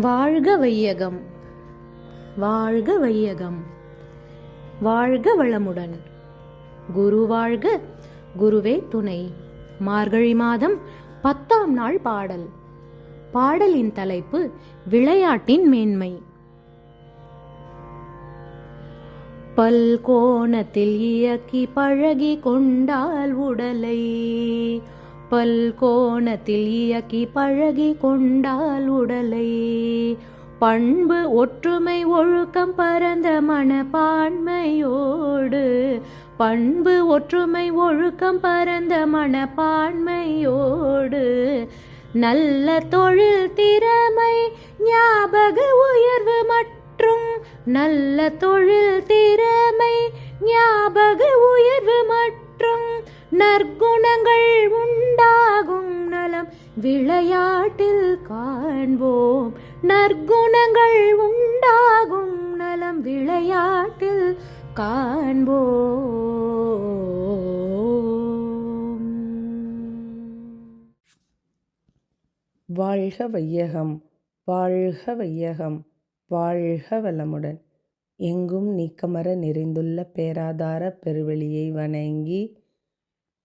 வாழ்க வையகம். வாழ்க வையகம். வாழ்க வளமுடன். குரு வாழ்க குருவே துணை. மார்கழி மாதம் பத்தாம் நாள் பாடல். பாடலின் தலைப்பு விளையாட்டின் மேன்மை. பல்கோணத்தில் இயக்கி பழகி கொண்டால் உடலை பல்கோணத்தில் இயக்கி பழகி கொண்டால் உடலை. பண்பு ஒற்றுமை ஒழுக்கம் பரந்த மனப்பான்மையோடு. பண்பு ஒற்றுமை ஒழுக்கம் பரந்த மனப்பான்மையோடு. நல்ல தொழில் திறமை ஞாபக உயர்வு மற்றும் நல்ல தொழில் திறமை ஞாபக உயர்வு மற்றும் நற்குணங்கள் உண்டாகும் நலம் விளையாட்டில் காண்போம். நற்குணங்கள் உண்டாகும் நலம் விளையாட்டில் காண்போம். வாழ்க வையகம் வாழ்க வையகம் வாழ்க வளமுடன். எங்கும் நீக்கமர நிறைந்துள்ள பேராதார பெருவெளியை வணங்கி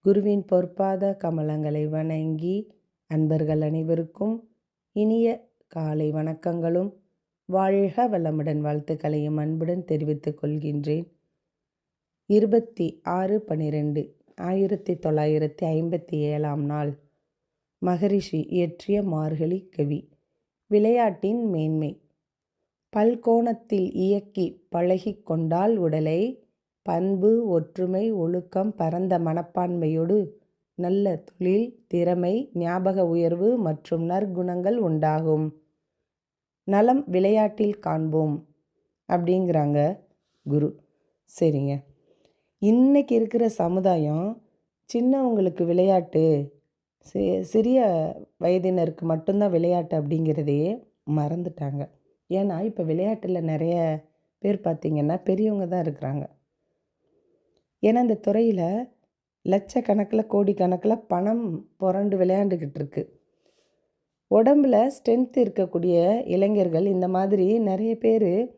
குருவின் பொற்பாத கமலங்களை வணங்கி அன்பர்கள் அனைவருக்கும் இனிய காலை வணக்கங்களும். வாழ்க வளமுடன் வாழ்த்துக்களையும் அன்புடன் தெரிவித்துக் கொள்கின்றேன். இருபத்தி ஆறு பனிரெண்டு ஆயிரத்தி தொள்ளாயிரத்தி ஐம்பத்தி ஏழாம் நாள். மகரிஷி இயற்றிய மார்கழி கவி. விளையாட்டின் மேன்மை. பல்கோணத்தில் இயக்கி பழகி கொண்டால் உடலை பண்பு ஒற்றுமை ஒழுக்கம் பரந்த மனப்பான்மையோடு நல்ல தொழில் திறமை ஞாபக உயர்வு மற்றும் நற்குணங்கள் உண்டாகும். நலம் விளையாட்டில் காண்போம் அப்படிங்கிறாங்க குரு. சரிங்க. இன்னைக்கு இருக்கிற சமுதாயம் சின்னவங்களுக்கு விளையாட்டு சி சிறிய வயதினருக்கு மட்டும்தான் விளையாட்டு அப்படிங்கிறதையே மறந்துட்டாங்க. ஏன்னா இப்போ விளையாட்டில் நிறைய பேர் பார்த்திங்கன்னா பெரியவங்க தான் இருக்கிறாங்க. ஏன்னா இந்த துறையில் லட்சக்கணக்கில் கோடிக்கணக்கில் பணம் புரண்டு விளையாண்டுக்கிட்டு இருக்கு உடம்புல ஸ்ட்ரென்த் இருக்கக்கூடிய இளைஞர்கள் இந்த மாதிரி நிறைய பேர்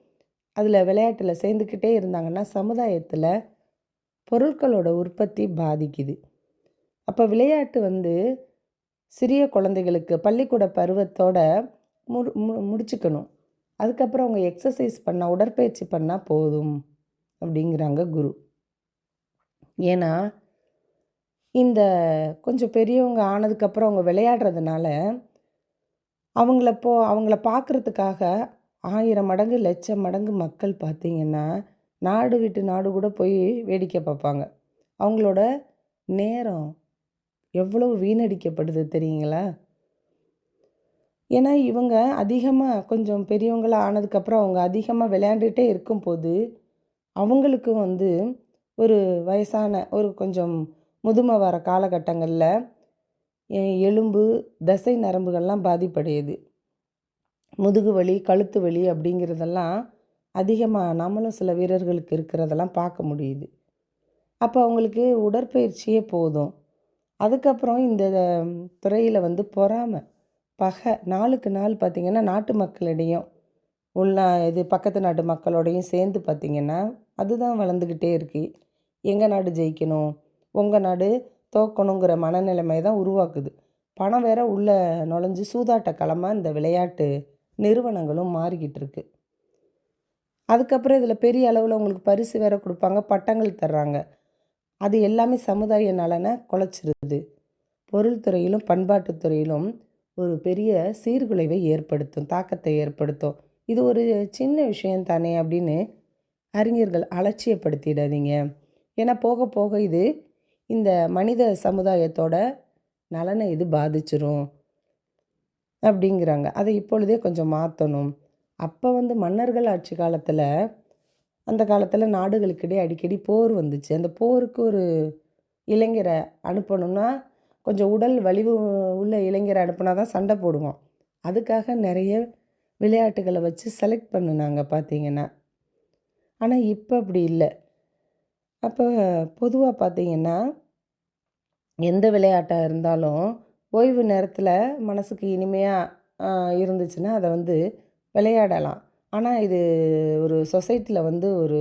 அதில் விளையாட்டில் சேர்ந்துக்கிட்டே இருந்தாங்கன்னா சமுதாயத்தில் பொருட்களோட உற்பத்தி பாதிக்குது. அப்போ விளையாட்டு வந்து சிறிய குழந்தைகளுக்கு பள்ளிக்கூட பருவத்தோட மு முடிச்சுக்கணும். அதுக்கப்புறம் அவங்க எக்ஸசைஸ் பண்ணால் உடற்பயிற்சி பண்ணால் போதும் அப்படிங்கிறாங்க குரு. ஏன்னா இந்த கொஞ்சம் பெரியவங்க ஆனதுக்கப்புறம் அவங்க விளையாடுறதுனால அவங்கள போ அவங்கள பார்க்குறதுக்காக ஆயிரம் மடங்கு லட்சம் மடங்கு மக்கள் பார்த்திங்கன்னா நாடு விட்டு நாடு கூட போய் வேடிக்கை பார்ப்பாங்க அவங்களோட நேரம் எவ்வளவு வீணடிக்கப்படுது தெரியுங்களா? ஏன்னா இவங்க அதிகமாக கொஞ்சம் பெரியவங்களாக ஆனதுக்கப்புறம் அவங்க அதிகமாக விளையாண்டுகிட்டே இருக்கும்போது அவங்களுக்கும் வந்து ஒரு வயசான ஒரு கொஞ்சம் முதுமை வர காலகட்டங்களில் எலும்பு தசை நரம்புகள்லாம் பாதிப்படையுது. முதுகு வலி கழுத்து வலி அப்படிங்கிறதெல்லாம் அதிகமாக நம்மளும் சில வீரர்களுக்கு இருக்கிறதெல்லாம் பார்க்க முடியுது. அப்போ அவங்களுக்கு உடற்பயிற்சியே போதும். அதுக்கப்புறம் இந்த துறையில் வந்து பொறாமை பகை நாளுக்கு நாள் பார்த்திங்கன்னா நாட்டு மக்களிடையும் உள்ள இது பக்கத்து நாட்டு மக்களோடையும் சேர்ந்து பார்த்திங்கன்னா அதுதான் வளர்ந்துக்கிட்டே இருக்குது எங்கள் நாடு ஜெயிக்கணும்? உங்கள் நாடு தோக்கணுங்கிற மனநிலைமை தான் உருவாக்குது. பணம் வேற உள்ளே நுழைஞ்சு சூதாட்ட களமாக இந்த விளையாட்டு நிறுவனங்களும் மாறிக்கிட்டு இருக்கு. அதுக்கப்புறம் இதில் பெரிய அளவில் உங்களுக்கு பரிசு வேற கொடுப்பாங்க பட்டங்கள் தர்றாங்க. அது எல்லாமே சமுதாய நலனை குலைச்சிருது. பொருள் துறையிலும் பண்பாட்டு துறையிலும் ஒரு பெரிய சீர்குலைவை ஏற்படுத்தும் தாக்கத்தை ஏற்படுத்தும். இது ஒரு சின்ன விஷயம் தானே அப்படின்னு அறிஞர்கள் அலட்சியப்படுத்திடாதீங்க. ஏன்னா போக போக இது இந்த மனித சமுதாயத்தோட நலனை இது பாதிச்சிரும் அப்படிங்கிறாங்க. அதை இப்பொழுதே கொஞ்சம் மாற்றணும் அப்போ வந்து மன்னர்கள் ஆட்சி காலத்தில் அந்த காலத்தில் நாடுகளுக்கிடையே அடிக்கடி போர் வந்துச்சு. அந்த போருக்கு ஒரு இளைஞரை அனுப்பணும்னா கொஞ்சம் உடல் வலிவு உள்ள இளைஞரை அனுப்புனா தான் சண்டை போடுவோம். அதுக்காக நிறைய விளையாட்டுகளை வச்சு செலக்ட் பண்ணுனாங்க பார்த்தீங்கன்னா ஆனால் இப்போ அப்படி இல்லை. அப்போ பொதுவாக பார்த்தீங்கன்னா எந்த விளையாட்டாக இருந்தாலும் ஓய்வு நேரத்தில் மனசுக்கு இனிமையாக இருந்துச்சுன்னா அதை வந்து விளையாடலாம். ஆனால் இது ஒரு சொசைட்டியில் வந்து ஒரு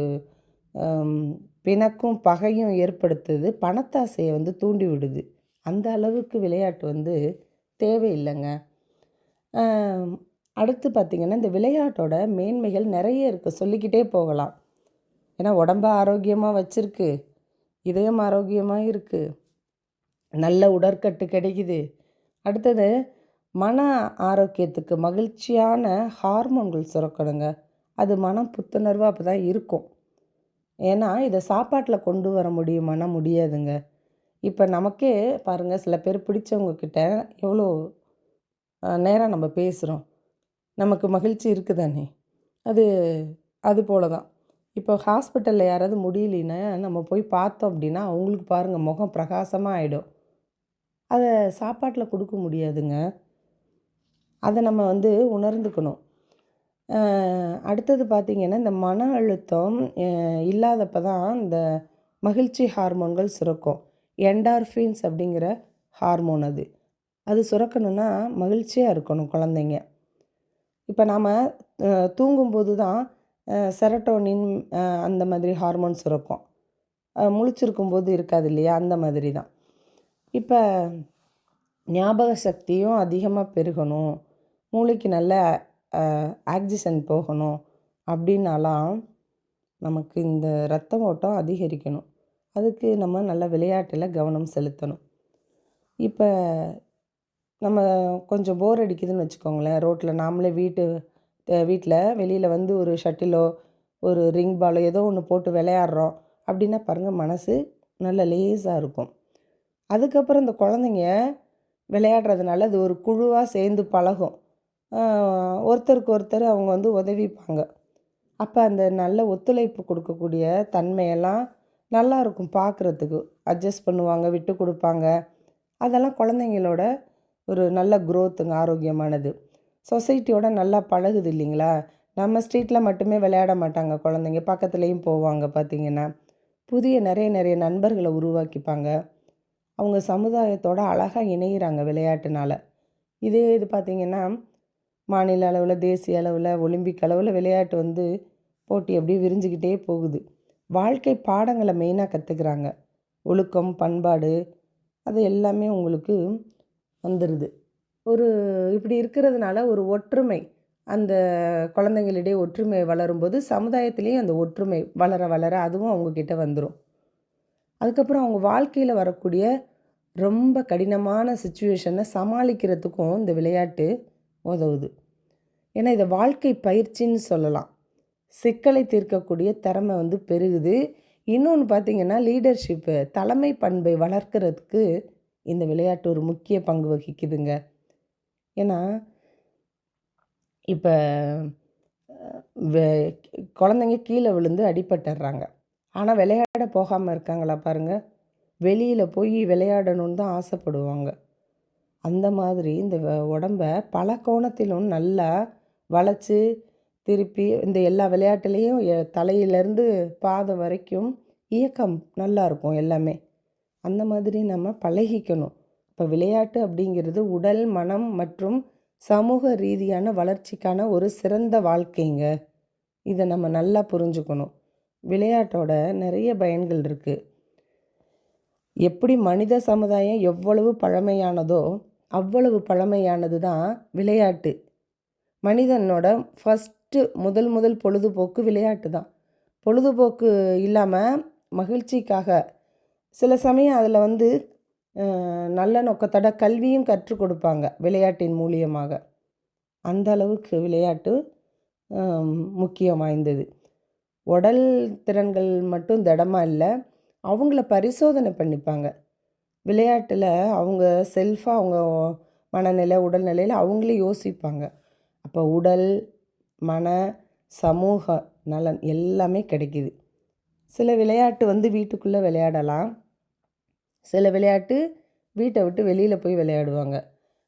பிணக்கும் பகையும் ஏற்படுத்துது. பணத்தாசையை வந்து தூண்டி விடுது. அந்த அளவுக்கு விளையாட்டு வந்து தேவையில்லைங்க. அடுத்து பார்த்திங்கன்னா இந்த விளையாட்டோட மேன்மைகள் நிறைய இருக்குது சொல்லிக்கிட்டே போகலாம். ஏன்னா உடம்ப ஆரோக்கியமாக வச்சிருக்கு இதயம் ஆரோக்கியமாக இருக்குது நல்ல உடற்கட்டு கிடைக்குது. அடுத்தது மன ஆரோக்கியத்துக்கு மகிழ்ச்சியான ஹார்மோன்கள் சுரக்கணுங்க. அது மனம் புத்துணர்வாக அப்போ தான் இருக்கும். ஏன்னா இதை சாப்பாட்டில் கொண்டு வர முடியுமானா முடியாதுங்க. இப்போ நமக்கே பாருங்கள் சில பேர் பிடிச்சவங்கக்கிட்ட எவ்வளோ நேரம் நம்ம பேசுகிறோம் நமக்கு மகிழ்ச்சி இருக்குதானே? அது அது போல தான் இப்போ ஹாஸ்பிட்டலில் யாராவது முடியலன்னா நம்ம போய் பார்த்தோம் அப்படின்னா அவங்களுக்கு பாருங்கள் முகம் பிரகாசமாக ஆகிடும் அதை சாப்பாட்டில் கொடுக்க முடியாதுங்க. அதை நம்ம வந்து உணர்ந்துக்கணும். அடுத்தது பார்த்திங்கன்னா இந்த மன அழுத்தம் இல்லாதப்ப தான் இந்த மகிழ்ச்சி ஹார்மோன்கள் சுரக்கும். என்டார்ஃபின்ஸ் அப்படிங்கிற ஹார்மோன் அது. அது சுரக்கணும்னா மகிழ்ச்சியாக இருக்கணும் குழந்தைங்க. இப்போ நாம் தூங்கும்போது தான் செரட்டோனின் அந்த மாதிரி ஹார்மோன்ஸ் இருக்கும். முழிச்சிருக்கும் முழிச்சிருக்கும்போது இருக்காது இல்லையா? அந்த மாதிரி தான். இப்போ ஞாபக சக்தியும் அதிகமாக பெருகணும். மூளைக்கு நல்ல ஆக்சிஜன் போகணும் அப்படின்னாலாம் நமக்கு இந்த ரத்த ஓட்டம் அதிகரிக்கணும். அதுக்கு நம்ம நல்ல விளையாட்டில் கவனம் செலுத்தணும். இப்போ நம்ம கொஞ்சம் போர் அடிக்குதுன்னு வச்சுக்கோங்களேன். ரோட்டில் நாமளே வீட்டு வீட்டில் வெளியில் வந்து ஒரு ஷட்டிலோ ஒரு ரிங் பாலோ ஏதோ ஒன்று போட்டு விளையாடுறோம் அப்படின்னா பாருங்கள் மனசு நல்ல லேஸாக இருக்கும். அதுக்கப்புறம் இந்த குழந்தைங்க விளையாடுறதுனால அது ஒரு குழுவாக சேர்ந்து பழகும். ஒருத்தருக்கு ஒருத்தர் அவங்க வந்து உதவிப்பாங்க. அப்போ அந்த நல்ல ஒத்துழைப்பு கொடுக்கக்கூடிய தன்மையெல்லாம் நல்லா இருக்கும் பார்க்குறதுக்கு அட்ஜஸ்ட் பண்ணுவாங்க விட்டு கொடுப்பாங்க. அதெல்லாம் குழந்தைங்களோட ஒரு நல்ல குரோத்துங்க ஆரோக்கியமானது. சொசைட்டியோட நல்லா பழகுது இல்லைங்களா? நம்ம ஸ்ட்ரீட்டில் மட்டுமே விளையாட மாட்டாங்க குழந்தைங்க. பக்கத்துலேயும் போவாங்க பார்த்தீங்கன்னா. புதிய நிறைய நிறைய நண்பர்களை உருவாக்கிப்பாங்க. அவங்க சமுதாயத்தோட அழகாக இணையிறாங்க விளையாட்டுனால. இதே இது பார்த்திங்கன்னா மாநில அளவில் தேசிய அளவில் ஒலிம்பிக் அளவில் விளையாட்டு வந்து போட்டி அப்படியே விரிஞ்சுக்கிட்டே போகுது. வாழ்க்கை பாடங்களை மெயினாக கற்றுக்குறாங்க ஒழுக்கம் பண்பாடு அது எல்லாமே உங்களுக்கு வந்துடுது ஒரு இப்படி இருக்கிறதுனால ஒரு ஒற்றுமை அந்த குழந்தைங்களிடையே ஒற்றுமை வளரும்போது சமுதாயத்துலேயும் அந்த ஒற்றுமை வளர வளர அதுவும் அவங்கக்கிட்ட வந்துடும் அதுக்கப்புறம் அவங்க வாழ்க்கையில் வரக்கூடிய ரொம்ப கடினமான சுச்சுவேஷனை சமாளிக்கிறதுக்கும் இந்த விளையாட்டு உதவுது. ஏன்னா இதை வாழ்க்கை பயிற்சின்னு சொல்லலாம். சிக்கலை தீர்க்கக்கூடிய திறமை வந்து பெருகுது. இன்னொன்று பார்த்தீங்கன்னா லீடர்ஷிப்பு தலைமை பண்பை வளர்க்குறதுக்கு இந்த விளையாட்டு ஒரு முக்கிய பங்கு வகிக்குதுங்க. ஏன்னா இப்போ குழந்தைங்க கீழே விழுந்து அடிபட்டுடுறாங்க ஆனால் விளையாட போகாமல் இருக்காங்களா பாருங்கள் வெளியில் போய் விளையாடணும்னு தான் ஆசைப்படுவாங்க. அந்த மாதிரி இந்த உடம்ப பல கோணத்திலும் நல்லா வளைச்சி திருப்பி இந்த எல்லா விளையாட்டுலேயும் எ- தலையிலேருந்து பாதம் வரைக்கும் இயக்கம் நல்லா இருக்கும் எல்லாமே. அந்த மாதிரி நம்ம பழகிக்கணும். இப்போ விளையாட்டு அப்படிங்கிறது உடல் மனம் மற்றும் சமூக ரீதியான வளர்ச்சிக்கான ஒரு சிறந்த வாழ்க்கைங்க. இதை நம்ம நல்லா புரிஞ்சுக்கணும். விளையாட்டோட நிறைய பயன்கள் இருக்குது எப்படி மனித சமுதாயம் எவ்வளவு பழமையானதோ அவ்வளவு பழமையானது தான் விளையாட்டு. மனிதனோட ஃபஸ்ட்டு முதல் முதல் பொழுதுபோக்கு விளையாட்டு தான் பொழுதுபோக்கு இல்லாமல் மகிழ்ச்சிக்காக சில சமயம் அதில் வந்து நல்ல நோக்கத்தோட கல்வியும் கற்றுக் கொடுப்பாங்க விளையாட்டின் மூலியமாக. அந்த அளவுக்கு விளையாட்டு முக்கியம் வாய்ந்தது. உடல் திறன்கள் மட்டும் திடமா இல்லை அவங்கள பரிசோதனை பண்ணிப்பாங்க. விளையாட்டில் அவங்க செல்ஃபாக அவங்க மனநிலை உடல்நிலையில் அவங்களே யோசிப்பாங்க. அப்போ உடல் மன சமூக நலன் எல்லாமே கிடைக்குது. சில விளையாட்டு வந்து வீட்டுக்குள்ளே விளையாடலாம். சில விளையாட்டு வீட்டை விட்டு வெளியில் போய் விளையாடுவாங்க.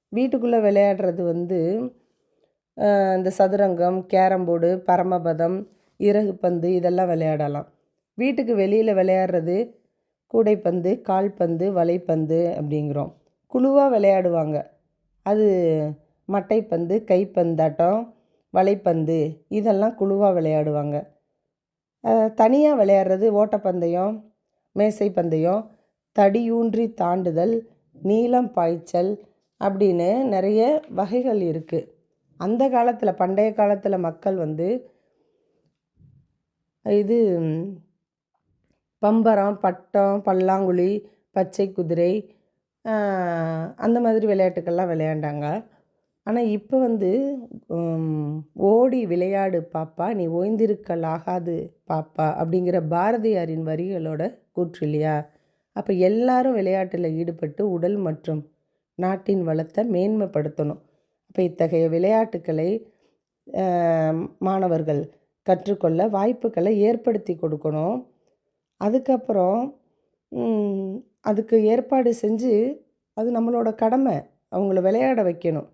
வீட்டுக்குள்ளே விளையாடுறது வந்து இந்த சதுரங்கம் கேரம் போர்டு பரமபதம் இறகு பந்து இதெல்லாம் விளையாடலாம். வீட்டுக்கு வெளியில் விளையாடுறது கூடைப்பந்து கால்பந்து வலைப்பந்து அப்படிங்கிறோம். குழுவாக விளையாடுவாங்க. அது மட்டைப்பந்து கைப்பந்தாட்டம் வலைப்பந்து இதெல்லாம் குழுவாக விளையாடுவாங்க. தனியாக விளையாடுறது ஓட்டப்பந்தயம் மேசை பந்தயம் தடியூன்றி தாண்டுதல் நீளம் பாய்ச்சல் அப்படின்னு நிறைய வகைகள் இருக்குது அந்த காலத்தில் பண்டைய காலத்தில் மக்கள் வந்து இது பம்பரம் பட்டம் பல்லாங்குழி பச்சை குதிரை அந்த மாதிரி விளையாட்டுக்கள்லாம் விளையாண்டாங்க. ஆனால் இப்போ வந்து ஓடி விளையாடு பாப்பா நீ ஓய்ந்திருக்கல் ஆகாது பாப்பா அப்படிங்கிற பாரதியாரின் வரிகளோட கூற்று இல்லையா? அப்போ எல்லாரும் விளையாட்டில் ஈடுபட்டு உடல் மற்றும் நாட்டின் வளத்தை மேன்மைப்படுத்தணும். அப்போ இத்தகைய விளையாட்டுக்களை மாணவர்கள் கற்றுக்கொள்ள வாய்ப்புகளை ஏற்படுத்தி கொடுக்கணும். அதுக்கப்புறம் அதுக்கு ஏற்பாடு செஞ்சு அது நம்மளோட கடமை. அவங்கள விளையாட வைக்கணும்.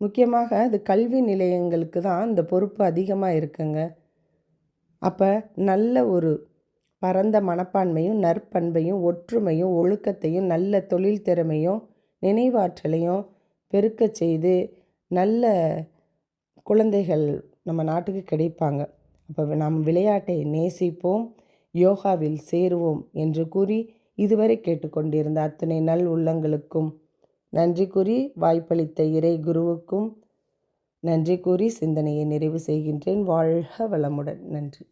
முக்கியமாக அது கல்வி நிலையங்களுக்கு தான் இந்த பொறுப்பு அதிகமாக இருக்குங்க. அப்போ நல்ல ஒரு பரந்த மனப்பான்மையும் நற்பண்பையும் ஒற்றுமையும் ஒழுக்கத்தையும் நல்ல தொழில் திறமையும் நினைவாற்றலையும் பெருக்க செய்து நல்ல குழந்தைகள் நம்ம நாட்டுக்கு கிடைப்பாங்க. அப்போ நாம் விளையாட்டை நேசிப்போம் யோகாவில் சேருவோம் என்று கூறி இதுவரை கேட்டுக்கொண்டிருந்த அத்தனை நல் உள்ளங்களுக்கும் நன்றி கூறி வாய்ப்பளித்த இறை குருவுக்கும் நன்றி கூறி சிந்தனையை நிறைவு செய்கின்றேன். வாழ்க வளமுடன். நன்றி.